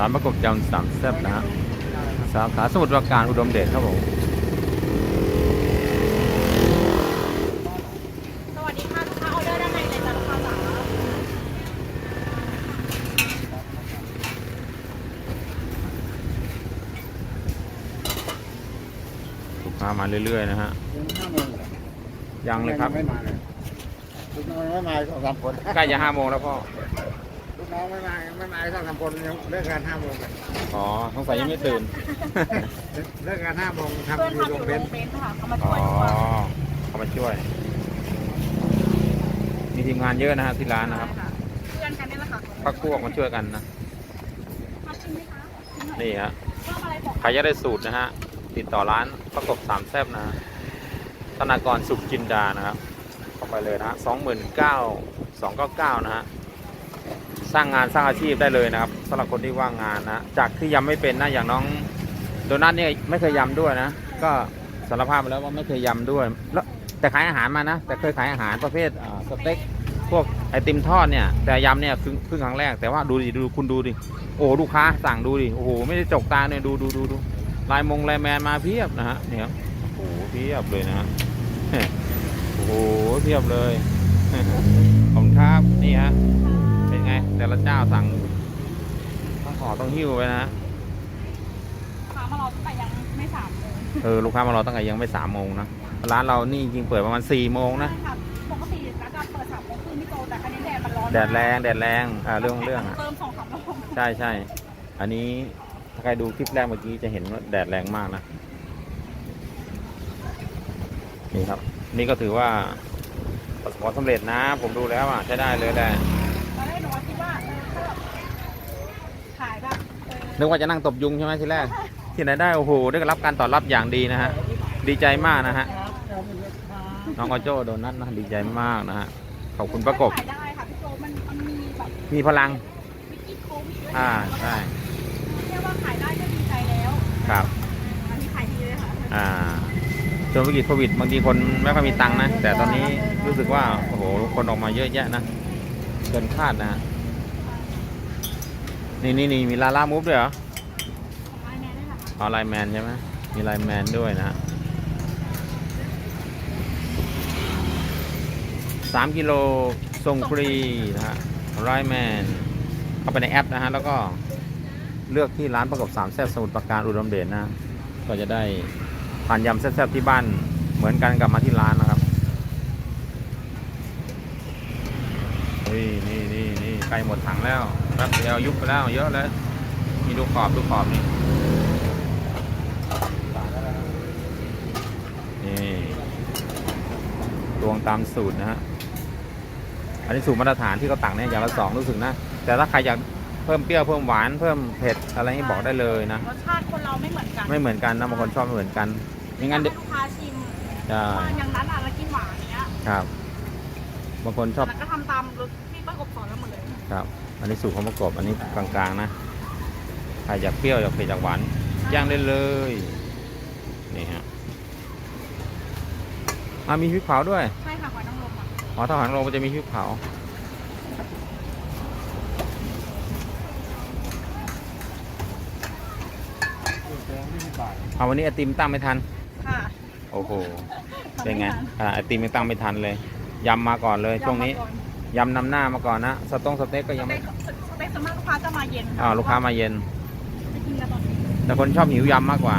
ร้านประกบยำสามแซ่บนะฮะสาขาสมุทรปราการอุดมเดชครับผมสวัสดีค่ะลูกค้าออเดอร์ด้านในเลยจ้ะลูกค้าจ๋าลูกค้ามาเรื่อยๆนะฮะยังเลยครับไม่มาเลยลูกน้องไม่มาสองสามคนใกล้จะห้าโมงแล้วพ่อลูก น้องไม่มาไม่มาสองสามคนยังเลิกงานห้าโมงกันอ๋อสงสัยยังไม่ตื่น เลิกงานห้าโมงทำเพื่อนอยู่ทำอโรยู่งโรเรียนงเบนซ์ค่ะเขามาอ๋ช่อวยด้วยเขามาช่วย มีทีมงานเยอะนะฮะที่ร้านนะครับ ใช่เพื่อนกันนี่แหละค่ะพักพวกมาช่วยกันนะ มาชิมไหมคะชิมหน่อยนี่ฮะ ชอบอะไรบอกใครจะได้สูตรนะฮะ ติดต่อร้านประกบสามแซบนะฮะธนากรสุขจินดานะครับเข้าไปเลยนะฮะสองหมื่นเก้าสองเก้าเก้านะฮะ สร้างงานสร้างอาชีพได้เลยนะครับสำหรับคนที่ว่างงานนะ จากที่ยำไม่เป็นนะอย่างน้องโดนัทเนี่ยไม่เคยยำด้วยนะ ก็สารภาพไปแล้วว่าไม่เคยยำด้วยแล้วแต่ขายอาหารมานะ แต่เคยขายอาหารประเภทสเต็กพวกไอติมทอดเนี่ยแต่ยำเนี่ยเพิ่งเพิ่งครั้งแรกแต่ว่าดูดิดูคุณดูดิโอ้ลูกค้าสั่งดูดิโอ้โหไม่ได้จกตาเนี่ยดูดูดูดูลายมงลายแมนมาเพียบนะฮะเนี่ยครับโอ้โหเพียบเลยนะฮะโอ้โหเพียบเลยขอบคุณครับนี่ฮะ ไง แต่ละเจ้าสั่งต้องห่อต้องหิ้วไปนะลูกค้ามารอตั้งแต่ยังไม่สามโมงเออลูกค้ามารอตั้งแต่ยังไม่สามโมงนะร้านเรานี่จริงเปิดประมาณสี่โมงนะใช่ค่ะปกติร้านจะเปิดสามโมงครึ่งพี่โจแต่คันนี้แดดมันร้อนแดดแรงแดดแรงอ่าเรื่องของเรื่องอะเติมสองสามรอบใช่ใช่อันนี้ถ้าใครดูคลิปแรกเมื่อกี้จะเห็นว่าแดดแรงมากนะนี่ครับ นี่ก็ถือว่าประสบความสำเร็จนะ ผมดูแล้วอะใช้ได้เลยแหละ ตอนแรกหนูคิดว่าเออถ้าแบบขายแบบเออ นึกว่าจะนั่งตบยุงใช่ไหมทีแรก ที่ไหนได้โอ้โหได้รับการตอบรับอย่างดีนะฮะ ดีใจมากนะฮะ น้องออโจ้โดนัทนะดีใจมากนะฮะ ขอบคุณประกบขายได้ค่ะพี่โจมันมันมีแบบมีพลัง วิกฤตโควิดด้วยอ่า ใช่ แค่ว่าขายได้ก็ดีใจแล้วครับ อันนี้ขายดีเลยค่ะ อ่าช่วงวิกฤตโควิด บางทีคนไม่ค่อยมีตังค์นะ แต่ตอนนี้รู้สึกว่า โอ้โห คนออกมาเยอะแยะนะ เกินคาดนะฮะนี่นี่นี่มีลาล่ามูฟด้วยเหรอของไลน์ แมนได้ค่ะเอาไลน์แมนใช่ไหมมีไลน์แมนด้วยนะสามกิโลส่งฟรีนะฮะไลน์แมนเข้าไปในแอปนะฮะ แล้วก็เลือกที่ร้านประกอบสามแซ่บสมุทรปราการอุดมเดชนะ ก็จะได้ทานยำแซ่บๆที่บ้านเหมือนกันกับมาที่ร้านนะครับนี่นี่นี่นี่ใกล้หมดถังแล้วแป๊บเดียวยุบไปแล้วเยอะแล้วมีดูขอบดูขอบนี่ ตวงตามสูตรนะฮะอันนี้สูตรมาตรฐานที่เขาตักเนี่ยอย่างละสองรู้สึกนะแต่ถ้าใครอยากเพิ่มเปรี้ยวเพิ่มหวานเพิ่มเผ็ดอะไรนี่บอกได้เลยนะรสชาติคนเราไม่เหมือนกันไม่เหมือนกันนะบางคนชอบไม่เหมือนกันไม่งั้นอเด็ยากให้ลูกค้าชิมใช่ว่าอย่างนั้นอะเรากินหวานอย่างเงี้ยครับบางคนชอบแล้วก็ทำตามรสที่ประกบสอนแล้วหมดเลย ครับ อันนี้สูตรของประกอบอันนี้กลางๆนะใครอยากเปรี้ยวอยากเผ็ดอยากหวานย่างได้เลยนี่ฮะ อะมีพริกเผาด้วยใช่ค่ะหอยนางรมอะอ๋อถ้าหางลงมันจะมีพริกเผาเอาวันนี้ไอติมตั้งไม่ทัน ค่ะ โอ้โห เป็นไงอ่าไอติมยังตั้งไม่ทันเลยยำมาก่อนเลยช่วงนี้ยำนำหน้ามาก่อนนะสต้งสเต็กก็ยังสเต็ไม่กสเต็กส่วนมากลูกค้าจะมาเย็นอ่าลูกค้ามาเย็นจะกินกันตอนนี้แต่คนชอบหิวยำมากกว่า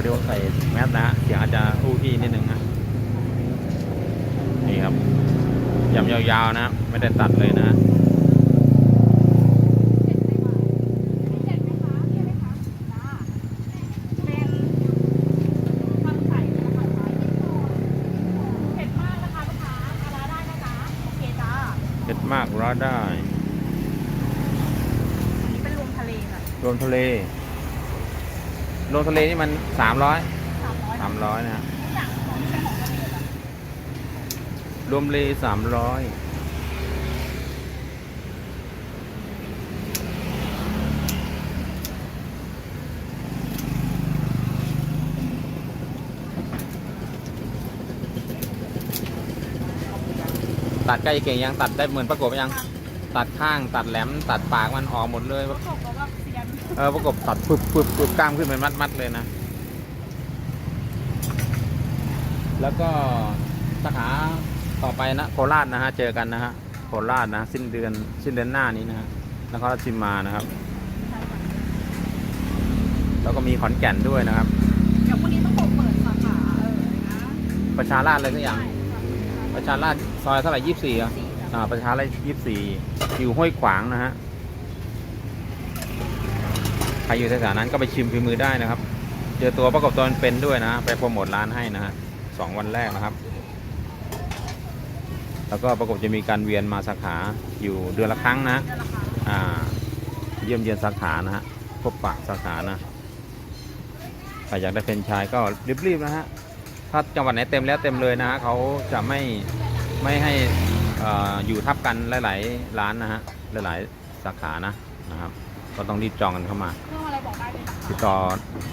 พอดีว่าใส่แมสนะฮะเสียงอาจจะอู้ที่นิดนึงนะนี่ครับยำยาวๆนะ ไม่ได้ตัดเลยนะเผ็ดไหมคะเผ็ดไหมคะจ้าเป็นทำใส่นะคะเผ็ดมากนะคะลูกค้าทานได้นะจ๊ะโอเคจ้าเผ็ดมากรอดได้อันนี้เป็นรวมทะเลค่ะรวมทะเล รวมทะเลนี่มันสามร้อยสามร้อยสามร้อยนะฮะทุกอย่างของที่เป็นของทะเลอะรวมเลสามร้อยตัดใกล้เก่งยังตัดได้เหมือนประกบยัง ตัดข้างตัดแหลมตัดปากมันออกหมดเลย ประกบกับว่า เซียนเออประกบตัดปึบปึบปึบกล้ามขึ้นเป็นมัดมัดๆเลยนะ แล้วก็สาขาต่อไปนะโคราชนะฮะเจอกันนะฮะโคราชนะ สิ้นเดือนสิ้นเดือนหน้านี้นะฮะนครราชสีมานะครับ แล้วก็มีขอนแก่นด้วยนะครับเดี๋ยววันนี้ต้องเปิดสาขาเออนะประชาราชอะไรสักอย่างใช่ค่ะประชาราชซอยเท่าไหร่ยี่สิบสี่อะสี่จ้ะอ่าประชาราชยี่สิบสี่อยู่ห้วยขวางนะฮะใค รอยู่แถวๆนั้นก็ไปชิมฝีมือได้นะครับ เจอตัวประกอบตัวเป็นๆด้วยนะ ไปโปรโมทร้านให้นะฮะสองวันแรกนะครับ แล้วก็ประกบจะมีการเวียนมาสาขาอยู่เดือนละครั้งนะเดือนละค่ะอ่าเยี่ยมเยียนสาขานะฮะพบปะสาขานะใครอยากได้เป็นไชายก็รีบๆนะฮะถ้าจังหวัดไหนเต็มแล้วเต็มเลยนะฮะเขาจะไม่ไม่ให้เอ่ออยู่ทับกันหลายๆร้านนะฮะหลายๆสาขานะนะครับ ก็ต้องรีบจองกันเข้ามาเครื่องอะไรบอกได้เลยนะคะติดต่อ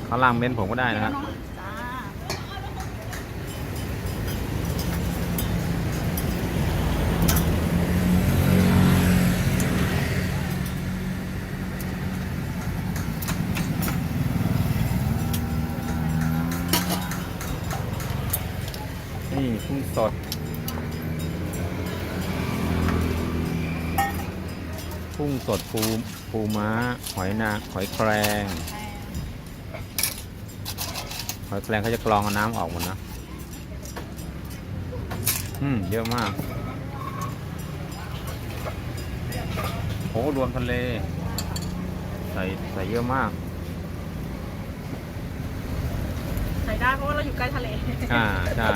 ข้างล่างเม้นผมก็ได้นะครับ จ้านี่กุ้งสด สดปูปูม้า หอยนางหอยแครงหอยแครงเขาจะกรองเอาน้ำออกหมดนะ อืม เยอะมากโอ้รวมทะเล ใส่ใส่เยอะมาก ใส่ได้เพราะว่าเราอยู่ใกล้ทะเล อ่า ใช่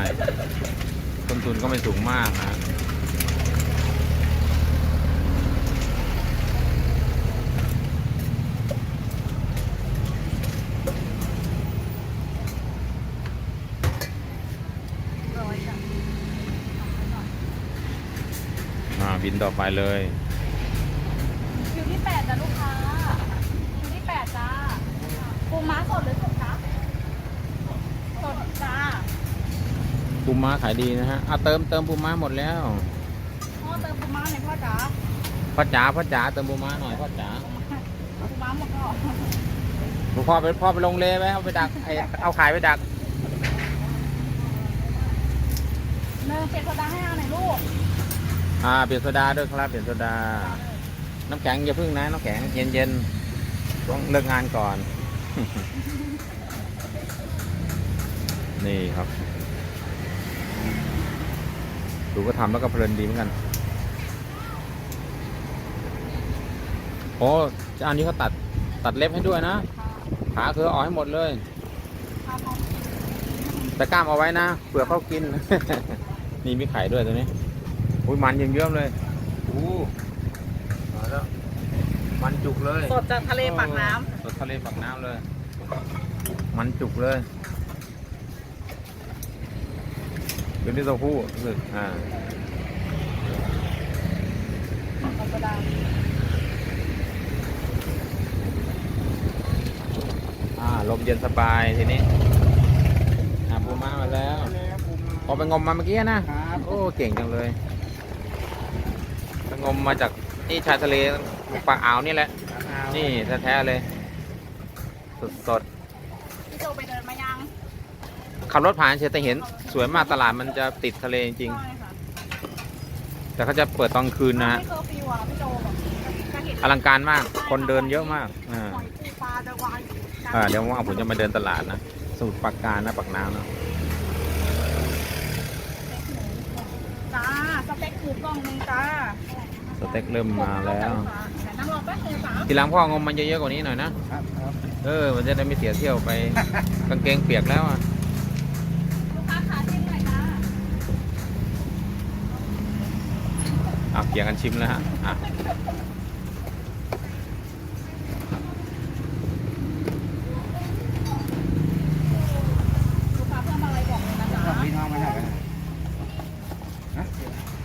ต้นทุนก็ไม่สูงมากนะ ร้อยจ้ะ อ่า บิน ต่อไปเลยคิวที่แปดจ้ะลูกค้าคิวที่แปดจ้าปูม้าสดหรือสุกคะสดจ้าปูม้าขายดีนะฮะอะเติมเติมปูม้าหมดแล้วพ่อเติมปูม้าหน่อยพ่อจ๋าพ่อจ๋าพ่อจ๋าเติมปูม้าหน่อยพ่อจ๋าปูม้าหมดแล้วเหรอพ่อไปพ่อไปลงเลไหมเอาไปดักไอเอาขายไปดักเนยเปลี่ยนโซดาให้เอาหน่อยลูก อ่าเปลี่ยนโซดาด้วยครับเปลี่ยนโซดา น้ำแข็งอย่าพึ่งนะน้ำแข็งเย็นเย็นๆต้องเลิกงานก่อน นี่ครับ ดูก็ทำแล้วก็เพลินดีเหมือนกันโอ้อันนี้เขาตัดตัดเล็บให้ด้วยนะขาคือออกให้หมดเลย แต่กล้ามเอาไว้นะเปลือเขากิน นี่มีไข่ด้วยตัวนี้ อุ้ยมันเยิ้มๆเลยอู้มาแล้วมันจุกเลยสดจากทะเลปากน้สดทะเลปากน้ำเลย มันจุกเลยเป็นที่ตัวผู้รู้สึกอ่าำโซดาอ่าลมเย็นสบายทีนี้อ่าปูม้ามาแล้วแล้วผมพอไปงมมาเมื่อกี้นะครับ โอ้เก่งจังเลยไป งมมาจากนี่ชายทะเลปากอ่าวนี่แหละ นี่แท้ๆเลย สดสดพี่โจไปเดินมายังๆขับรถผ่านเฉยแต่เห็นสวยมากตลาดมันจะติดทะเลจริงใช่ค่ะๆแต่เขาจะเปิดตอนคืนนะฮะไม่เคอร์ฟิวอะพี่โจแบบจะเห็นอลังการมาก คนเดินเยอะมาก อ่าหอยปูปลาจะวางอยู่กลางอ่าเดี๋ยวว่างผมจะมาเดินตลาดนะ สมุทรปราการนะปากน้ำนะจ้าสเต็กหมูกล่องหนึงจ้า สเต็กเริ่มมาแล้วแต่นั่งรอแป๊บนึงจ้าทีหลังพ่องมมันเยอะๆกว่านี้หน่อยนะครับครับเออ มันจะได้ไม่เสียเที่ยวไปกางเกงเปียกแล้วอะลูกค้าขาชิมหน่อยจ้าอะเกี่ยงกันชิมแล้วฮะอะ ลูกค้าเพิ่มอะไรบอกเลยนะจ๊ะ ครับพี่น้องมาจากไหนนะ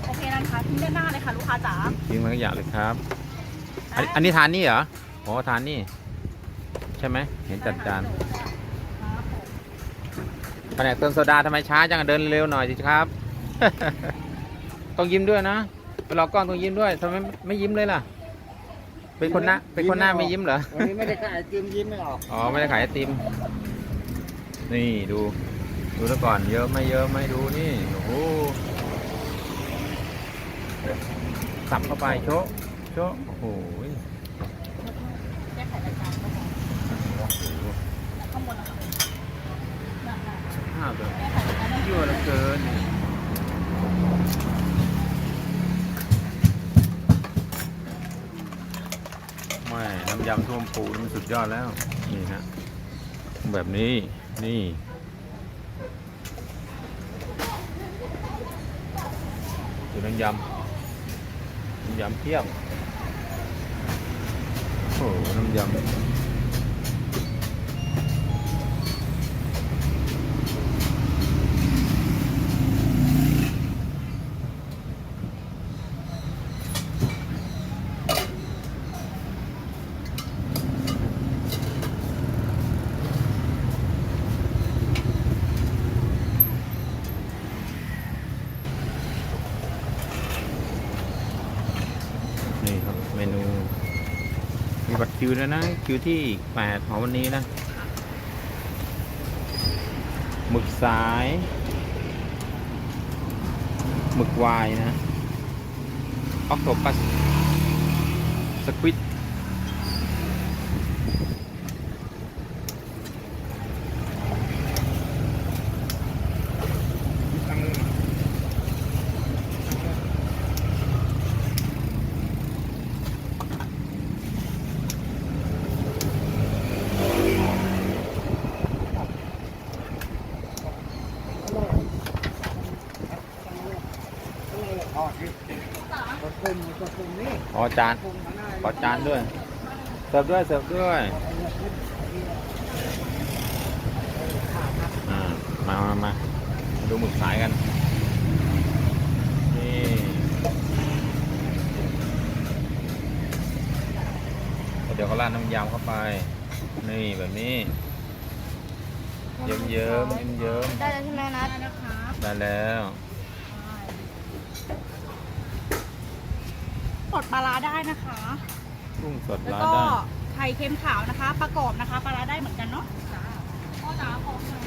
โอเคนะคะทิ้งด้านหน้าเลยค่ะลูกค้าจ๋า ยิ งมันก็อยากเลยครับ อันอันนี้ทานนี่เหรอโอ้ทานนี่ ใช่ไหมเห็นจัดจานแผนกเติมโซดาทำไมช้าจังเดินเร็วหน่อยสิครับ ต้องยิ้มด้วยนะไปรอกล้องต้องยิ้มด้วยทำไมไม่ยิ้มเลยล่ะ เป็นคนหน้าเป็นคนหน้าไม่ยิ้มเหรอวันนี้ไม่ได้ขายไอติมยิ้มไม่ออกอ๋อไม่ได้ขายไอติม นี่ดู ดูแล้วก่อนเยอะไม่เยอะไม่ดูนี่โอ้โห สับเข้าไปโชะโชะโอ้โหแก้ไขรายการก็พอข้างบนนะคะน่ะภาพแบบๆแก้ไขรายการได้ยั่วเหลือเกินไม่น้ำยำท่วมปูนี่มันสุดยอดแล้ว นี่ฮะ แบบนี้ นี่ดูน้ำยำน้ำ ยำเพียบโอ้โหน้ำยำ นี่ครับเมนู มีบัตร คิวแล้วนะ คิวที่แปดของวันนี้นะหมึกสายหมึกวายนะออกโตปัสสควิดอ๋อที่กดปุ่มกดปุ่มนี่ ข อจานปุ่มข้างหน้าขอจานด้วย เสิร์ฟด้วย เสิร์ฟด้วยอ่ามามามามาดูหมึกสายกัน นี่แล้วเดี๋ยวเขาราดน้ำยำเข้าไป นี่แบบนี้ เยิ้มเยิ้มเยิ้มเยิ้มได้แล้วใช่ไหมนัดได้นะคะๆได้แล้ว ปล ดปลาร้าได้นะคะ กุ้งสดแล้วราดก็ได้ ไข่เค็มขาวนะคะ ประกอบนะคะปลาร้าได้เหมือนกันเนาะจ้าพ่อจ๋าขอหน่อย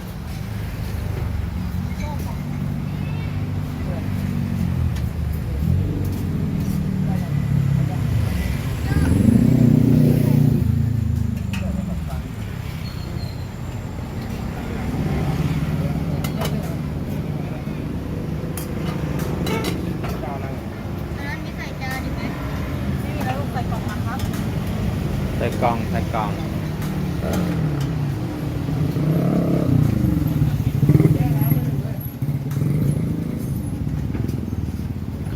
ไม่มีแล้วลูกใส่กล่องนะคะ ใส่กล่องใส่กล่อง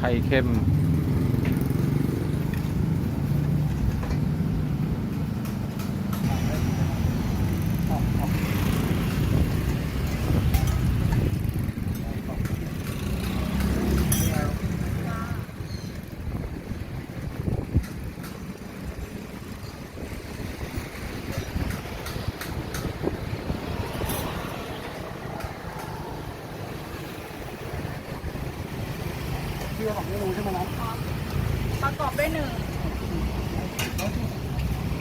ไข่เค็ม ชื่อของเมนูใช่ไหมน้อง ประกอบด้วยหนึ่ง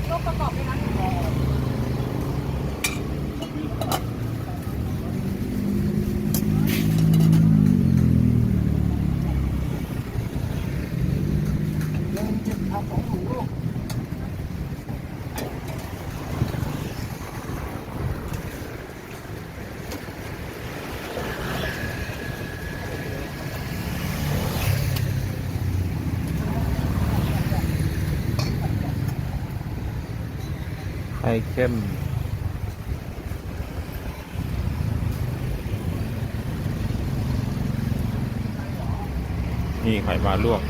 ลูกประกอบด้วยนะ เริ่มจิบทำของหนูลูก ไข่เค็มนี่ไข่ปลาลวก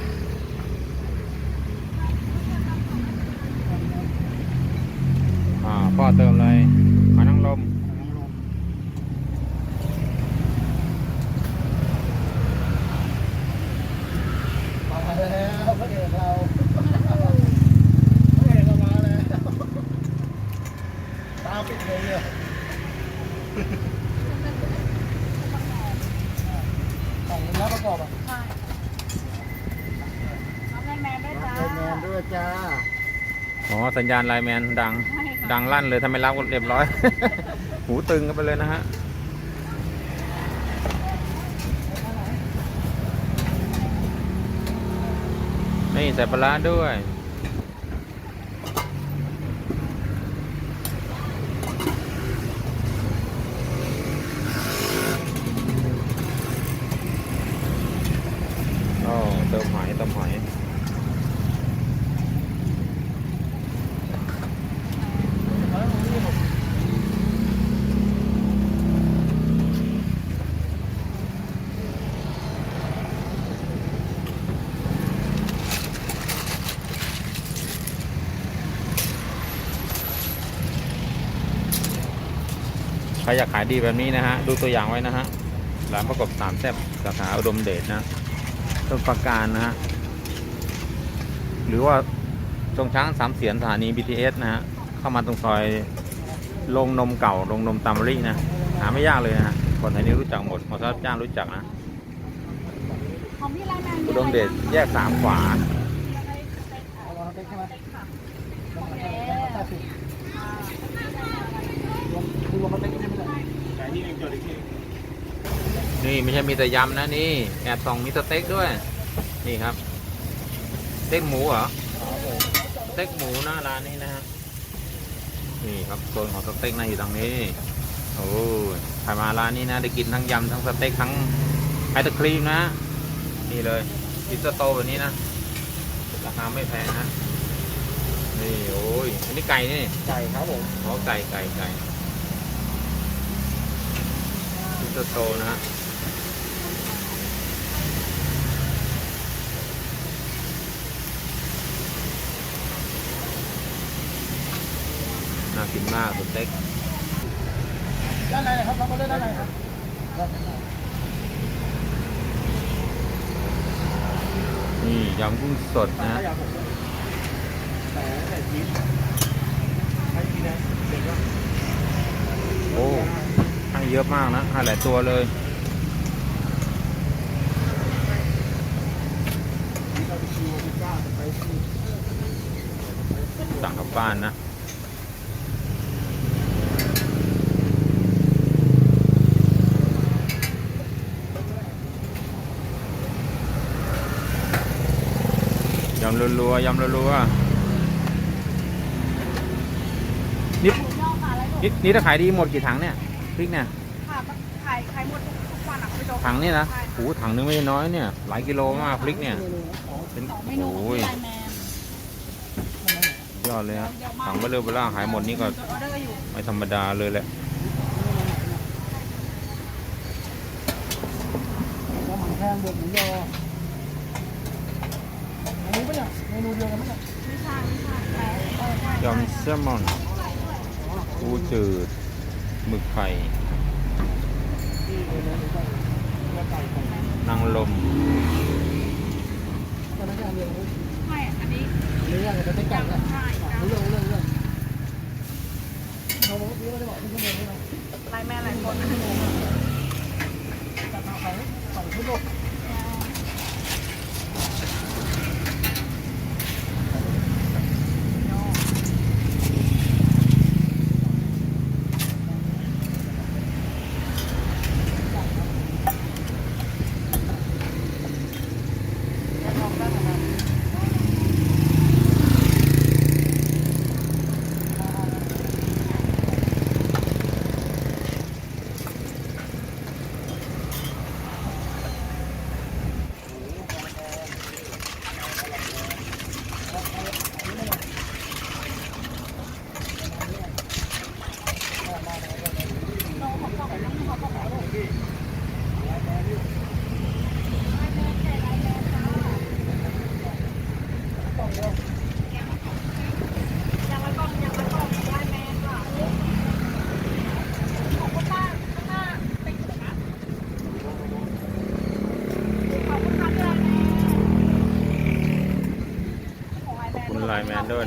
พ่อเติมเลยหอยนางรมมาแล้วพระเอกเราพระเอกเรามาแล้วตาปิดเลยเนี่ยของน้าประกอบอะใช่ลแมนด้วยจ้าอ๋อสัญญาณไลแมนดัง ดังลั่นเลยทำไมรับกันเรียบร้อย หูตึงกันไปเลยนะฮะนี่ใส่ปลาด้วย โอ้เติมหอยเติมหอย ใค รอยากขายดีแบบนี้นะฮะ ดูตัวอย่างไว้นะฮะ ร้านประกบสามแซ่บสาขาอุดมเดชนะต้นประการนะฮะ หรือว่าตรงช้างสามเสียนสถานี BTS นะฮะ เข้ามาตรงซอยโรงนมเก่าโรงนมตามมะลินะ หาไม่ยากเลยนะฮะ คนไทยนี่รู้จักหมดหมอทรับจ้างรู้จักนะของพี่ไลน์แมนอุดมเดชแยกสามขวาเอาเราไปใช่ไหมต้องมาแค่สิบรวมคือรวมมันเป็นใช่ไหมล่ะ นี่ไม่ใช่มีแต่ยำนะนี่แอบส่องมีสเต็กด้วย นี่ครับสเต็กหมูเหรอสเต็กหมูหน้าร้านนี้นะฮะนี่ครับโซนของสเต็กนะอยู่ตรงนี้โอ้ยใครมาร้านนี้นะได้กินทั้งยำทั้งสเต็กทั้งไอศครีมนะ นี่เลยพิซซ่าโตแบบนี้นะราคาไม่แพงนะนี่โอ้ยอันนี้ไก่นี่ไก่ครับผมอ๋อไก่ไก่ไก่พิซซ่าโตนะฮะ น่ากินมากสเต็กด้านในครับเราก็เล่นด้านในครับนี่ยำกุ้งสดนะฮะแต่แต่ชีสให้ชีสนะโอ้ให้เยอะมากนะให้หลายตัวเลยสั่งกลับบ้านนะำรัวๆยำรัวๆนี่หมูย่อค่ะอะไรลูกนี่นี่ถ้าขายดีหมดกี่ถังเนี่ยพริกเนี่ยค่ะขายขายหมดทุกวันอะพี่โจ๊กถังนี่นะใช่โอ้โหถังนึงไม่ใช่น้อยเนี่ย หลายกิโลมากพริกเนี่ยเป็นสองเมนูของโอ้ยพี่ไลน์แมนยอดเลยฮะถังเบลเลอร์เบล่าขายหมดนี่ก็จดออเดอร์อยู่ไม่ธรรมดาเลยแหละก็หมันแพงบวกหมูยอเมนูปะ เนี่ยเมนูเดียวกันปะเนี่ยไม่ใช่ไม่ใช่แต่เออใช่ยำแซลมอนปูจืดหมึกไข่ที่เมนูเดียวกันเนื้อไก่ไก่นางลมตอนนั้นก็อันเดียวกันใช่อันนี้เรื่องอะไรจะเป็นไก่เนี่ยใช่จ้ะรู้เรื่องรู้เรื่องรู้เรื่องเราบอกว่าไม่ได้บอกที่ชั่วโมงใช่ไหมไลน์แมนหลายคนจัดมาเขาสองชั่วโมงยัง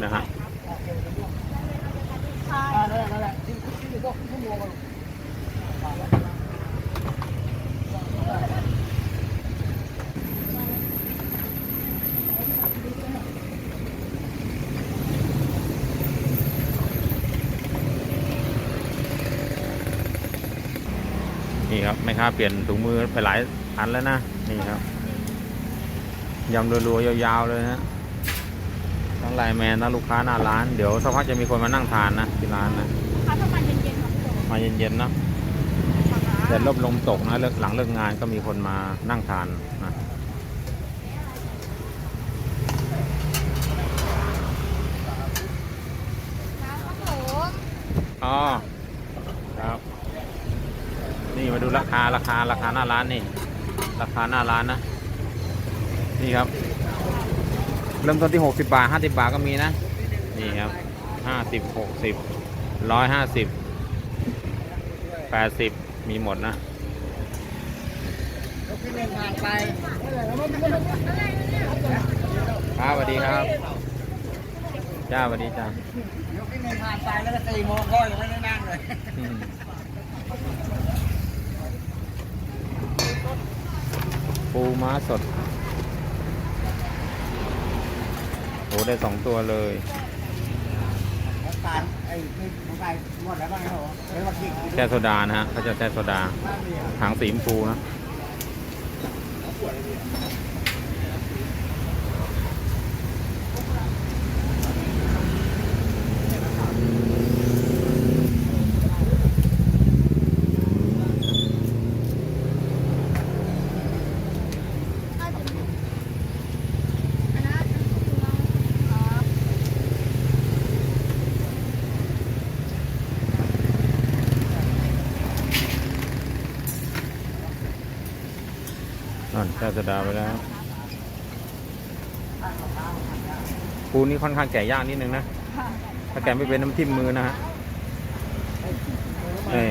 นะฮะนี่ครับไม่ค่าเปลี่ยนถุงมือไปหลายอันแล้วนะ นี่ครับยำรัวๆยาวๆเลยฮนะ ทั้งไลน์แมนทั้งลูกค้าหน้าร้าน เดี๋ยวสักพักจะมีคนมานั่งทานนะที่ร้านนะลูกค้าประมาณเย็นๆค่ะพี่โตมาเย็นๆเนาะแต่ลมลมตกนะเลิกหลังเลิกงานก็มีคนมานั่งทานนะครับผมอ๋อครับ นี่มาดูราคาราคาราคาหน้าร้านนี่ ราคาหน้าร้านนะ นี่ครับ เริ่มต้นที่ 60 บาท 50 บาทก็มีนะ นี่ครับ 50 60 150 80 มีหมดนะยกที่หนึ่งผ่านไปครับสวัสดีครับ จ้าสวัสดีจ้ายกที่หนึ่งผ่านไปแล้วก็สี่โมงก็ยังไม่ได้นั่งเลยอืมปูม้าสด โหได้สองตัวเลยแกินกินแช่โซดานะฮะเขาจะแช่โซดาหางสีชมพูนะ นั่นแช่โซดาไปแล้ว ปูนี้ค่อนข้างแก่ยากนิดนึงนะ ถ้าแกะไม่เป็นน้ำจิ้มมือนะฮะเอ้ย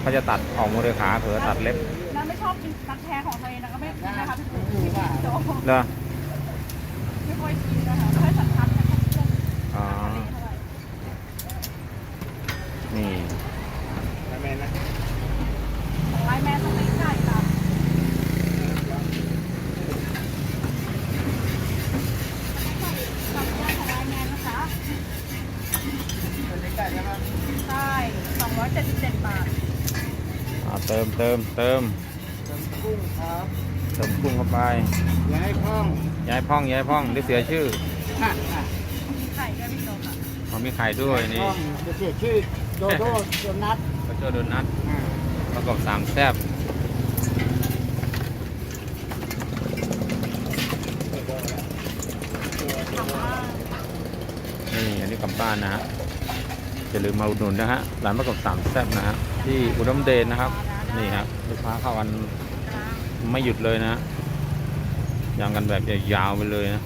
เขาจะตัดออกหมดเลยขาเผลอตัดเล็บแล้วไม่ชอบกินรักแท้ของตัวเองนะก็ไม่กินนะคะพี่โตพี่โตเหรอไม่ค่อยกินนะคะไม่ค่อยสันทัดนะคะพวก อ๋อ ทะเลเท่าไหร่ นี่ แม่นะ ของไลน์แมนสเต็กไก่ค่ะกับตัวของไลน์แมนนะคะ เป็นเล็กได้ใช่ไหม ใช่277 บาท อ่าเติมเติมเติมเติมกุ้งครับเติมกุ้งเข้าไป ย้ายห้องย้ายพ่องย้ายพ่องหรือเสียชื่อค่ะค่ะมีไข่ด้วยพี่โตค่ะมันมีไข่ด้วยนี่ห้องจะเสียชื่อโดโดโดนัทกระโจโดนัทอ่าประกอบสามแซ่บนี่อันนี้กำป้านนะฮะอย่าลืมมาอุดหนุนนะฮะร้านประกอบสามแซ่บนะฮะที่อุดมเดนนะครับ นี่ครับลูกค้าเข้ากันไม่หยุดเลยนะยางกันแบบยาวๆไปเลยนะ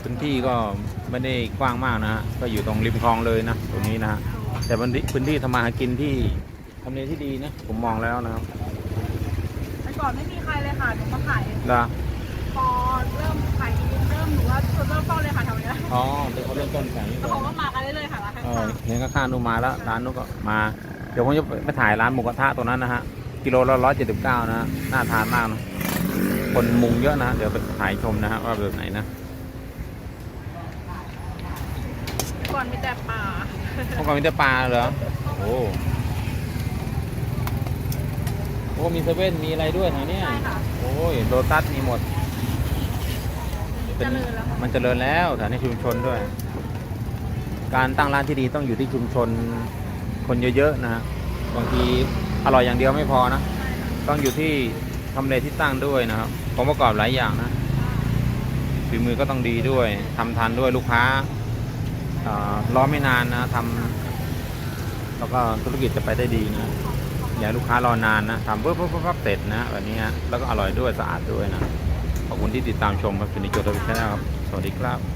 พื้นที่ก็ไม่ได้กว้างมากนะฮะก็อยู่ตรงริมคลองเลยนะตรงนี้นะฮะแต่พื้นที่พื้นที่ทำมาหากินที่ ทำเลที่ดีนะผมมองแล้วนะครับแต่ก่อนไม่มีใครเลยค่ะหนูมาขายนะพอเริ่มขายดีเริ่มหนูว่าจุดเริ่มต้นเลยค่ะแถวเนี้ยอ๋อเป็นคนเริ่มต้นแข่งนี่แล้วก่อเขานก็มากันเรื่อยๆค่ะร้านเอข้าองเห็นข้างๆนู้นมาแล้วร้านนู้นก็มา เดี๋ยวผมจะไปถ่ายร้านหมูกระทะตรงนั้นนะฮะกิโลละร้อยเจ็ดสิบเก้านะฮะน่าทานมากนะคนมุงเยอะนะเดี๋ยวไปถ่ายชมนะฮะว่าแบบไหนนะๆก่อนมีแต่ป่าพวกเรามีแต่ปลาเหรอโอ้ โอ้มีเซเว่นมีอะไรด้วยแถวเนี้ยใช่ค่ะ โอ้ยโลตัสมีหมดเจริญแล้วค่ะ มันเจริญแล้วแถวนี้ชุมชนด้วย การตั้งร้านที่ดีต้องอยู่ที่ชุมชนคนเยอะๆนะฮะบางทีอร่อยอย่างเดียวไม่พอนะ ต้องอยู่ที่ทำเลที่ตั้งด้วยนะครับองค์ประกอบหลายอย่างนะฝีมือก็ต้องดีด้วยทำทันด้วยลูกค้าเอ่อรอไม่นานนะทำแล้วก็ธุรกิจจะไปได้ดีนะ อย่าลูกค้ารอนานนะทำเพิ่มเพิ่มเพิ่มเสร็จนะแบบนี้ฮะแล้วก็อร่อยด้วยสะอาดด้วยนะขอบคุณที่ติดตามชมครับฟินิโจทวิชแนลครับสวัสดีครับ